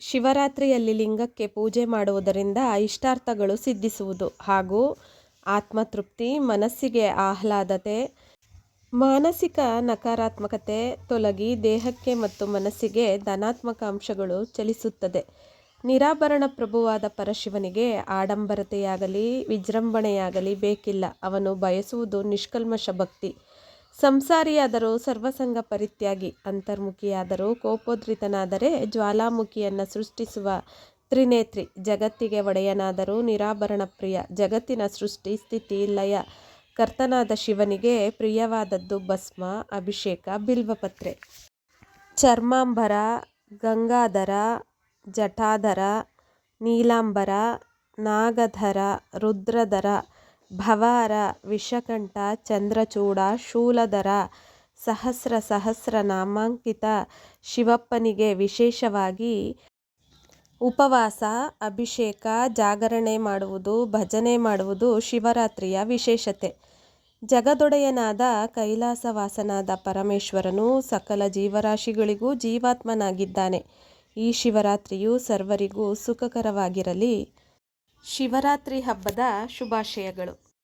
ಶಿವರಾತ್ರಿಯಲ್ಲಿ ಲಿಂಗಕ್ಕೆ ಪೂಜೆ ಮಾಡುವುದರಿಂದ ಇಷ್ಟಾರ್ಥಗಳು ಸಿದ್ಧಿಸುವುದು ಹಾಗೂ ಆತ್ಮತೃಪ್ತಿ, ಮನಸ್ಸಿಗೆ ಆಹ್ಲಾದತೆ, ಮಾನಸಿಕ ನಕಾರಾತ್ಮಕತೆ ತೊಲಗಿ ದೇಹಕ್ಕೆ ಮತ್ತು ಮನಸ್ಸಿಗೆ ಧನಾತ್ಮಕ ಅಂಶಗಳು ಚಲಿಸುತ್ತದೆ. ನಿರಾಭರಣ ಪ್ರಭುವಾದ ಪರಶಿವನಿಗೆ ಆಡಂಬರತೆಯಾಗಲಿ, ವಿಜೃಂಭಣೆಯಾಗಲಿ ಬೇಕಿಲ್ಲ. ಅವನು ಬಯಸುವುದು ನಿಷ್ಕಲ್ಮಶ ಭಕ್ತಿ. ಸಂಸಾರಿಯಾದರೂ ಸರ್ವಸಂಗ ಪರಿತ್ಯಾಗಿ ಅಂತರ್ಮುಖಿಯಾದರೂ ಕೋಪೋದ್ರಿತನಾದರೆ ಜ್ವಾಲಾಮುಖಿಯನ್ನು ಸೃಷ್ಟಿಸುವ ತ್ರಿನೇತ್ರಿ ಜಗತ್ತಿಗೆ ಒಡೆಯನಾದರೂ ನಿರಾಭರಣ ಪ್ರಿಯ ಜಗತ್ತಿನ ಸೃಷ್ಟಿ ಸ್ಥಿತಿ ಲಯ ಕರ್ತನಾದ ಶಿವನಿಗೆ ಪ್ರಿಯವಾದದ್ದು ಭಸ್ಮ, ಅಭಿಷೇಕ, ಬಿಲ್ವಪತ್ರೆ. ಚರ್ಮಾಂಬರ, ಗಂಗಾಧರ ಜಟಾಧರ ನೀಲಾಂಬರ, ನಾಗಧರ, ರುದ್ರಧರ ಭವಾರ, ವಿಷಕಂಠ, ಚಂದ್ರಚೂಡ, ಶೂಲಧರ, ಸಹಸ್ರ ಸಹಸ್ರ ನಾಮಾಂಕಿತ ಶಿವಪ್ಪನಿಗೆ ವಿಶೇಷವಾಗಿ ಉಪವಾಸ, ಅಭಿಷೇಕ, ಜಾಗರಣೆ ಮಾಡುವುದು, ಭಜನೆ ಮಾಡುವುದು ಶಿವರಾತ್ರಿಯ ವಿಶೇಷತೆ. ಜಗದೊಡೆಯನಾದ ಕೈಲಾಸವಾಸನಾದ ಪರಮೇಶ್ವರನು ಸಕಲ ಜೀವರಾಶಿಗಳಿಗೂ ಜೀವಾತ್ಮನಾಗಿದ್ದಾನೆ. ಈ ಶಿವರಾತ್ರಿಯು ಸರ್ವರಿಗೂ ಸುಖಕರವಾಗಿರಲಿ. ಶಿವರಾತ್ರಿ ಹಬ್ಬದ ಶುಭಾಶಯಗಳು.